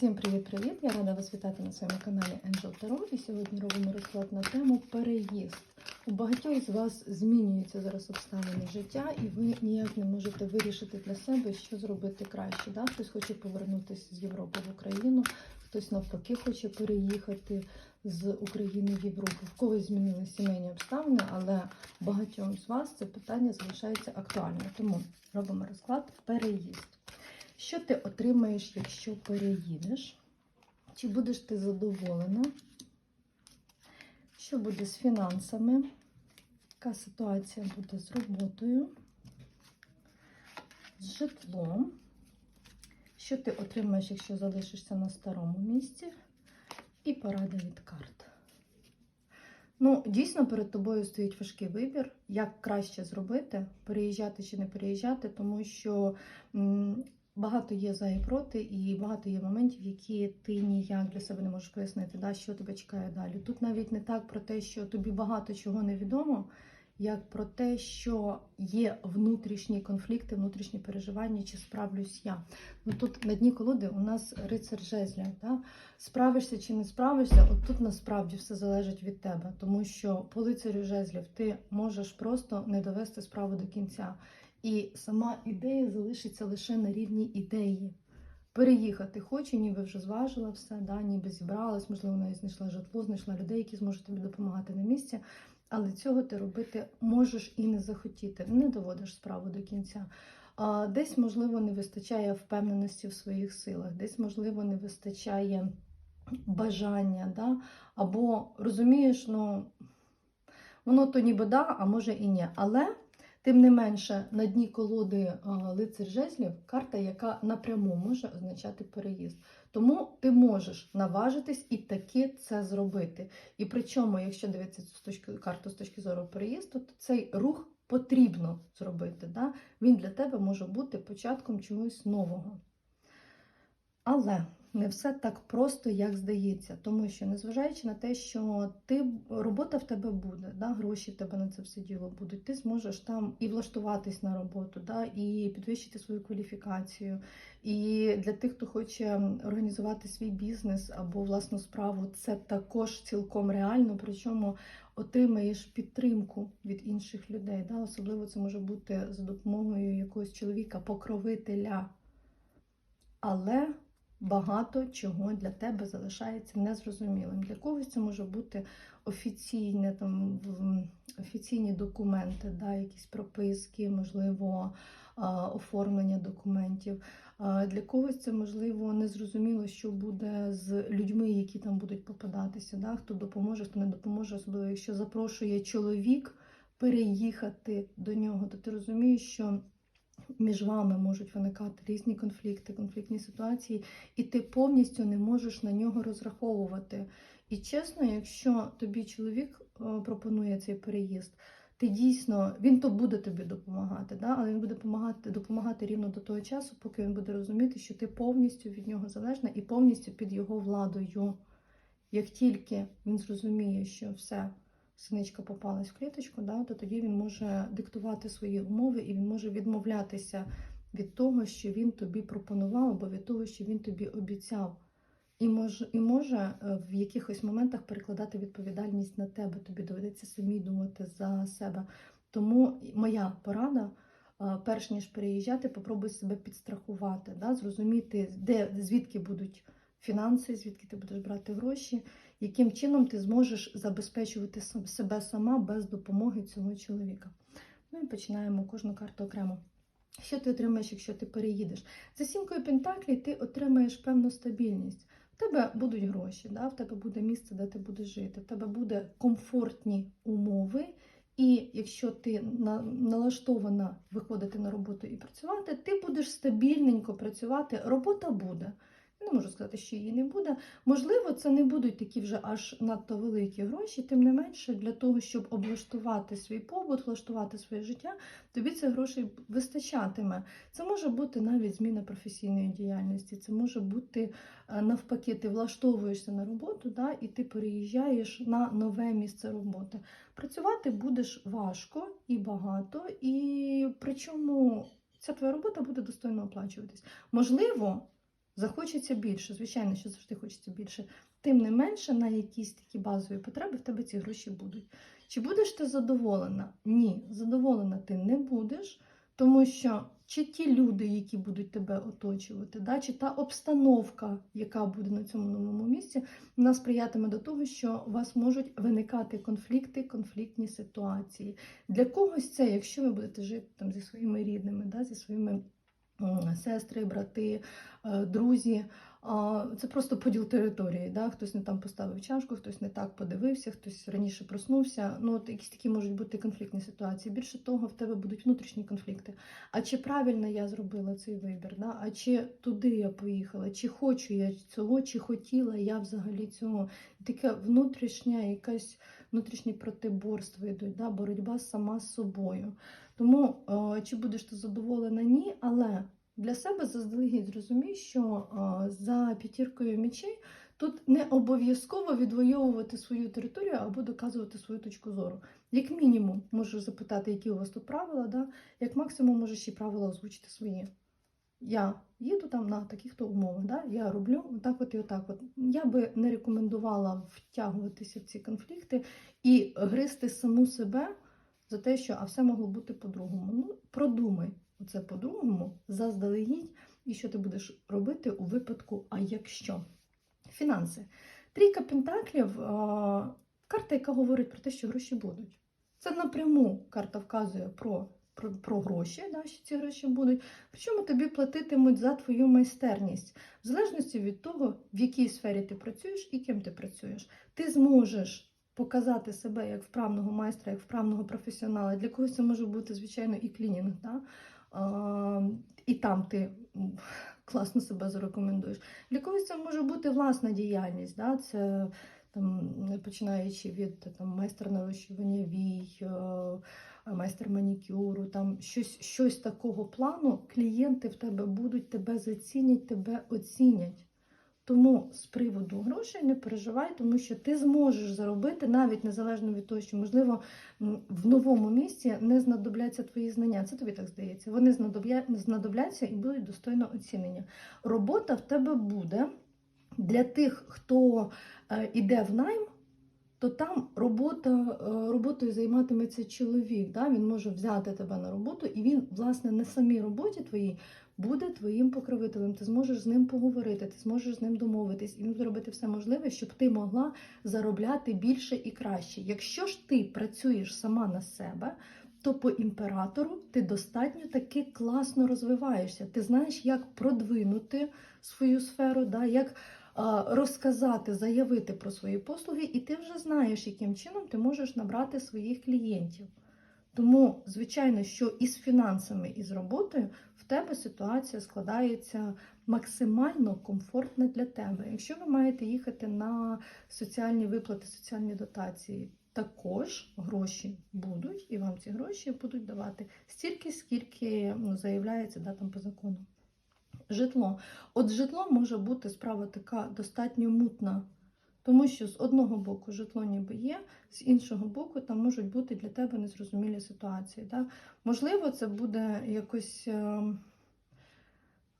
Всім привіт-привіт! Я рада вас вітати на своєму каналі Angel Tarot. І сьогодні робимо розклад на тему переїзд. У багатьох з вас змінюються зараз обставини життя, і ви ніяк не можете вирішити для себе, що зробити краще. Да? Хтось хоче повернутися з Європи в Україну, хтось навпаки хоче переїхати з України в Європу. В когось змінили сімейні обставини, але багатьом з вас це питання залишається актуальним. Тому робимо розклад переїзд. Що ти отримаєш, якщо переїдеш? Чи будеш ти задоволена? Що буде з фінансами? Яка ситуація буде з роботою? З житлом? Що ти отримаєш, якщо залишишся на старому місці? І порада від карт. Ну, дійсно, перед тобою стоїть важкий вибір, як краще зробити, переїжджати чи не переїжджати, тому що багато є за і проти, і багато є моментів, які ти ніяк для себе не можеш пояснити, да, що тебе чекає далі. Тут навіть не так про те, що тобі багато чого невідомо, як про те, що є внутрішні конфлікти, внутрішні переживання, чи справлюсь я. Ну тут на дні колоди у нас рицар жезлів. Да? Справишся чи не справишся, от тут насправді все залежить від тебе, тому що по лицарю жезлів ти можеш просто не довести справу до кінця. І сама ідея залишиться лише на рівні ідеї. Переїхати хоче, ніби вже зважила все, да, ніби зібралась, можливо, навіть знайшла житло, знайшла людей, які зможуть тобі допомагати на місці. Але цього ти робити можеш і не захотіти, не доводиш справу до кінця. А, Десь, можливо, не вистачає впевненості в своїх силах, десь, можливо, не вистачає бажання, да? або розумієш, ну воно то ніби да, а може і ні. Але тим не менше на дні колоди лицар жезлів карта, яка напряму може означати переїзд. Тому ти можеш наважитись і таки це зробити. І причому, якщо дивитися з точки карту з точки зору переїзду, то цей рух потрібно зробити. Да? Він для тебе може бути початком чогось нового. Але не все так просто, як здається, тому що, незважаючи на те, що ти робота в тебе буде, да, гроші в тебе на це все діло будуть, ти зможеш там і влаштуватись на роботу, да, і підвищити свою кваліфікацію. І для тих, хто хоче організувати свій бізнес або власну справу, це також цілком реально. Причому отримаєш підтримку від інших людей. Да? Особливо це може бути за допомогою якогось чоловіка, покровителя. Але багато чого для тебе залишається незрозумілим. Для когось це може бути офіційне, там, офіційні документи, да, якісь прописки, можливо, оформлення документів. Для когось це можливо незрозуміло, що буде з людьми, які там будуть попадатися. Да? Хто допоможе, хто не допоможе, особливо якщо запрошує чоловік переїхати до нього, то ти розумієш, що між вами можуть виникати різні конфлікти, конфліктні ситуації, і ти повністю не можеш на нього розраховувати. І чесно, якщо тобі чоловік е, пропонує цей переїзд, ти дійсно він то буде тобі допомагати, да? але він буде допомагати, допомагати рівно до того часу, поки він буде розуміти, що ти повністю від нього залежна і повністю під його владою. Як тільки він зрозуміє, що все, синичка попалась в кліточку, да, то тоді він може диктувати свої умови і він може відмовлятися від того, що він тобі пропонував, або від того, що він тобі обіцяв. І може, і може е, в якихось моментах перекладати відповідальність на тебе. Тобі доведеться самі думати за себе. Тому моя порада, е, перш ніж переїжджати, попробуй себе підстрахувати, да, зрозуміти, де звідки будуть фінанси, звідки ти будеш брати гроші, яким чином ти зможеш забезпечувати себе сама без допомоги цього чоловіка. Ну і починаємо кожну карту окремо. Що ти отримаєш, якщо ти переїдеш? За сімкою Пентаклі ти отримаєш певну стабільність. В тебе будуть гроші, да? в тебе буде місце, де ти будеш жити, в тебе буде комфортні умови. І якщо ти налаштована виходити на роботу і працювати, ти будеш стабільненько працювати. Робота буде. Не можу сказати, що її не буде. Можливо, це не будуть такі вже аж надто великі гроші, тим не менше, для того, щоб облаштувати свій побут, влаштувати своє життя, тобі цих грошей вистачатиме. Це може бути навіть зміна професійної діяльності, це може бути е, навпаки, ти влаштовуєшся на роботу, да, і ти переїжджаєш на нове місце роботи. Працювати будеш важко і багато, і причому ця твоя робота буде достойно оплачуватись. Можливо, Захочеться більше, звичайно, що завжди хочеться більше. Тим не менше, на якісь такі базові потреби в тебе ці гроші будуть. Чи будеш ти задоволена? Ні, задоволена ти не будеш, тому що чи ті люди, які будуть тебе оточувати, да, чи та обстановка, яка буде на цьому новому місці, вона сприятиме до того, що у вас можуть виникати конфлікти, конфліктні ситуації. Для когось це, якщо ви будете жити там зі своїми рідними, да, зі своїми сестри, брати, е, друзі. Це просто поділ території. Да? Хтось не там поставив чашку, хтось не так подивився, хтось раніше проснувся. Ну, от якісь такі можуть бути конфліктні ситуації. Більше того, в тебе будуть внутрішні конфлікти. А чи правильно я зробила цей вибір? Да? А чи туди я поїхала? Чи хочу я цього, чи хотіла я взагалі цього? Таке внутрішнє, якесь внутрішнє протиборство йдуть, да? боротьба сама з собою. Тому е, чи будеш ти задоволена? Ні, але для себе заздалегідь зрозумій, що е, за п'ятіркою мічей тут не обов'язково відвоювати свою територію або доказувати свою точку зору. Як мінімум, можеш запитати, які у вас тут правила, да? як максимум можеш і правила озвучити свої. Я їду там на таких-то умовах, да? я роблю отак от і отак. От. Я би не рекомендувала втягуватися в ці конфлікти і гризти саму себе за те, що а все могло бути по-другому. Ну, продумай оце по-другому, заздалегідь, і що ти будеш робити у випадку, а якщо. Фінанси. Трійка пентаклів карта, яка говорить про те, що гроші будуть. Це напряму карта вказує про, про, про гроші, да, що ці гроші будуть. Причому тобі платитимуть за твою майстерність, в залежності від того, в якій сфері ти працюєш і ким ти працюєш. Ти зможеш показати себе як вправного майстра, як вправного професіонала. Для когось це може бути, звичайно, і клінінг. Да? А, і там ти класно себе зарекомендуєш. Для когось це може бути власна діяльність. Да? Це там, починаючи від там, майстра нарощування вій, е, майстер манікюру, там щось, щось такого плану, клієнти в тебе будуть, тебе зацінять, тебе оцінять. Тому з приводу грошей не переживай, тому що ти зможеш заробити навіть незалежно від того, що можливо в новому місці не знадобляться твої знання. Це тобі так здається. Вони знадобляться і будуть достойно оцінення. Робота в тебе буде для тих, хто е, іде в найм. То там робота, е, роботою займатиметься чоловік. Да? Він може взяти тебе на роботу, і він, власне, на самій роботі твоїй буде твоїм покровителем. Ти зможеш з ним поговорити, ти зможеш з ним домовитись, і він буде робити все можливе, щоб ти могла заробляти більше і краще. Якщо ж ти працюєш сама на себе, то по імператору ти достатньо таки класно розвиваєшся. Ти знаєш, як продвинути свою сферу, да? як а, розказати, заявити про свої послуги, і ти вже знаєш, яким чином ти можеш набрати своїх клієнтів. Тому, звичайно, що і з фінансами, і з роботою в тебе ситуація складається максимально комфортна для тебе. Якщо ви маєте їхати на соціальні виплати, соціальні дотації, також гроші будуть, і вам ці гроші будуть давати стільки, скільки ну, заявляється да, там по закону. Житло. От житло може бути справа така достатньо мутна. Тому що з одного боку житло ніби є, з іншого боку, там можуть бути для тебе незрозумілі ситуації. Да? Можливо, це буде якось е,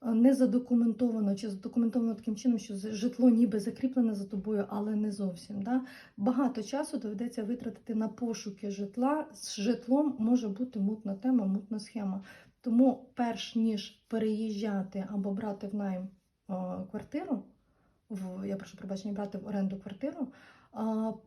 не задокументовано, чи задокументовано таким чином, що житло ніби закріплене за тобою, але не зовсім. Да? Багато часу доведеться витратити на пошуки житла. З житлом може бути мутна тема, мутна схема. Тому, перш ніж переїжджати або брати в найм квартиру, в я прошу пробачення брати в оренду квартиру,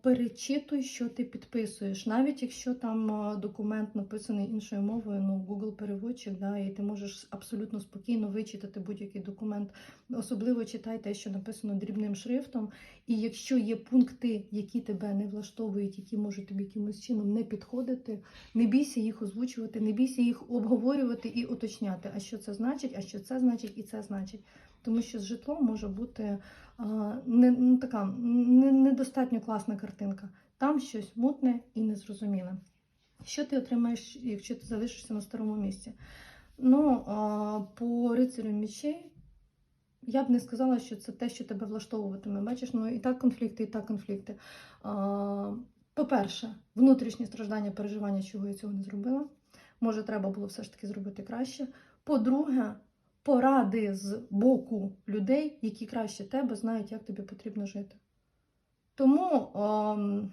перечитуй, що ти підписуєш. Навіть якщо там документ написаний іншою мовою, ну Google переводчик, да, і ти можеш абсолютно спокійно вичитати будь-який документ. Особливо читай те, що написано дрібним шрифтом. І якщо є пункти, які тебе не влаштовують, які можуть тобі якимось чином не підходити, не бійся їх озвучувати, не бійся їх обговорювати і уточняти, а що це значить, а що це значить, і це значить. Тому що з житлом може бути не, ну, така не, недостатньо класна картинка. Там щось мутне і незрозуміле. Що ти отримаєш, якщо ти залишишся на старому місці? Ну, по рицарю мічей я б не сказала, що це те, що тебе влаштовуватиме. Бачиш, ну і так конфлікти, і так конфлікти. По-перше, внутрішні страждання, переживання, чого я цього не зробила. Може, треба було все ж таки зробити краще. По-друге, поради з боку людей, які краще тебе знають, як тобі потрібно жити. Тому ем,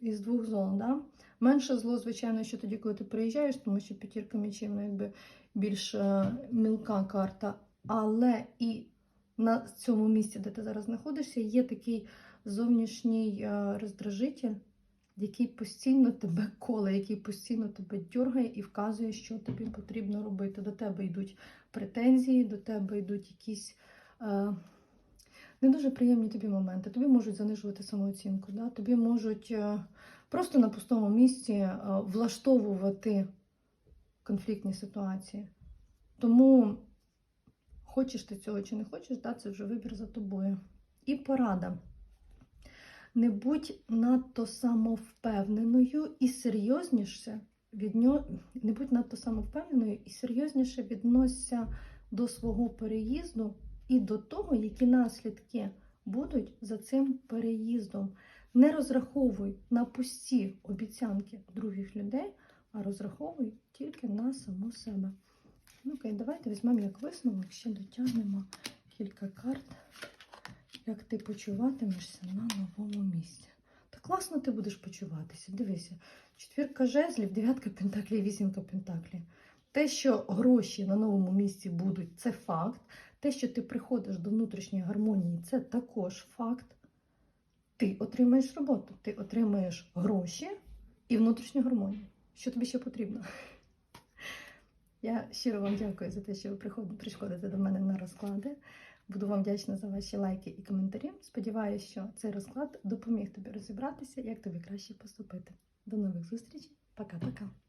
із двох зон, да? менше зло, звичайно, що тоді, коли ти приїжджаєш, тому що п'ятірка мечів, ну, якби більш е, мілка карта. Але і на цьому місці, де ти зараз знаходишся, є такий зовнішній е, роздражитель, який постійно тебе коле, який постійно тебе дергає і вказує, що тобі потрібно робити. До тебе йдуть претензії, до тебе йдуть якісь е, не дуже приємні тобі моменти. Тобі можуть занижувати самооцінку, да? тобі можуть е, просто на пустому місці е, влаштовувати конфліктні ситуації. Тому хочеш ти цього чи не хочеш, да, це вже вибір за тобою. І порада. Не будь надто самовпевненою і серйозніше від нього, не будь надто самовпевненою і серйозніше відносься до свого переїзду і до того, які наслідки будуть за цим переїздом. Не розраховуй на пусті обіцянки других людей, а розраховуй тільки на саму себе. Ну, окей, давайте візьмемо як висновок, ще дотягнемо кілька карт, як ти почуватимешся на новому місці. Та класно ти будеш почуватися. Дивися, четвірка жезлів, дев'ятка пентаклів, вісімка пентаклів. Те, що гроші на новому місці будуть, це факт. Те, що ти приходиш до внутрішньої гармонії, це також факт. Ти отримаєш роботу, ти отримаєш гроші і внутрішню гармонію. Що тобі ще потрібно? Я щиро вам дякую за те, що ви приходите до мене на розклади. Буду вам вдячна за ваші лайки і коментарі. Сподіваюся, що цей розклад допоміг тобі розібратися, як тобі краще поступити. До нових зустрічей. Пока-пока.